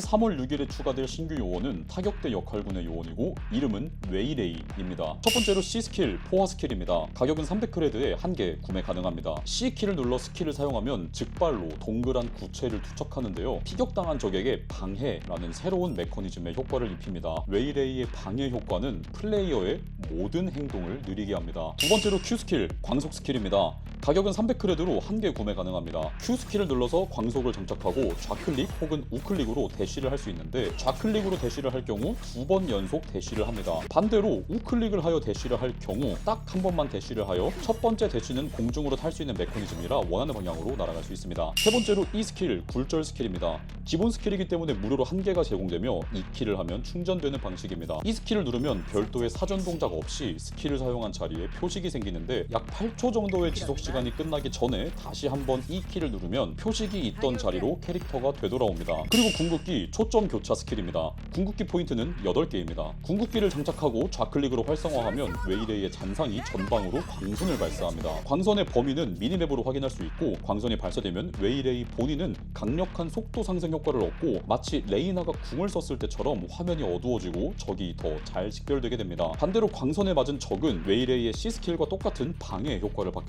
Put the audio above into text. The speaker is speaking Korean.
3월 6일에 추가될 신규 요원은 타격대 역할군의 요원이고 이름은 웨이레이입니다. 첫 번째로 C 스킬, 포화 스킬입니다. 가격은 300크레드에 한 개 구매 가능합니다. C 키를 눌러 스킬을 사용하면 즉발로 동그란 구체를 투척하는데요. 피격당한 적에게 방해라는 새로운 메커니즘의 효과를 입힙니다. 웨이레이의 방해 효과는 플레이어의 모든 행동을 느리게 합니다. 두 번째로 Q 스킬, 광속 스킬입니다. 가격은 300크레드로 한 개 구매 가능합니다. Q 스킬을 눌러서 광속을 장착하고 좌클릭 혹은 우클릭으로 대시를 할 수 있는데 좌클릭으로 대시를 할 경우 두 번 연속 대시를 합니다. 반대로 우클릭을 하여 대시를 할 경우 딱 한 번만 대시를 하여 첫 번째 대시는 공중으로 탈 수 있는 메커니즘이라 원하는 방향으로 날아갈 수 있습니다. 세 번째로 이 스킬, 굴절 스킬입니다. 기본 스킬이기 때문에 무료로 한 개가 제공되며 이 키를 하면 충전되는 방식입니다. 이 스킬을 누르면 별도의 사전 동작 없이 스킬을 사용한 자리에 표식이 생기는데 약 8초 정도의 지속 시간 이 끝나기 전에 다시 한번 이 키를 누르면 표식이 있던 자리로 캐릭터가 되돌아옵니다. 그리고 궁극기 초점 교차 스킬입니다. 궁극기 포인트는 8개입니다. 궁극기를 장착하고 좌클릭으로 활성화하면 웨이레이의 잔상이 전방으로 광선을 발사합니다. 광선의 범위는 미니맵으로 확인할 수 있고 광선이 발사되면 웨이레이 본인은 강력한 속도 상승 효과를 얻고 마치 레이나가 궁을 썼을 때처럼 화면이 어두워지고 적이 더 잘 식별되게 됩니다. 반대로 광선에 맞은 적은 웨이레이의 C 스킬과 똑같은 방해 효과를 받게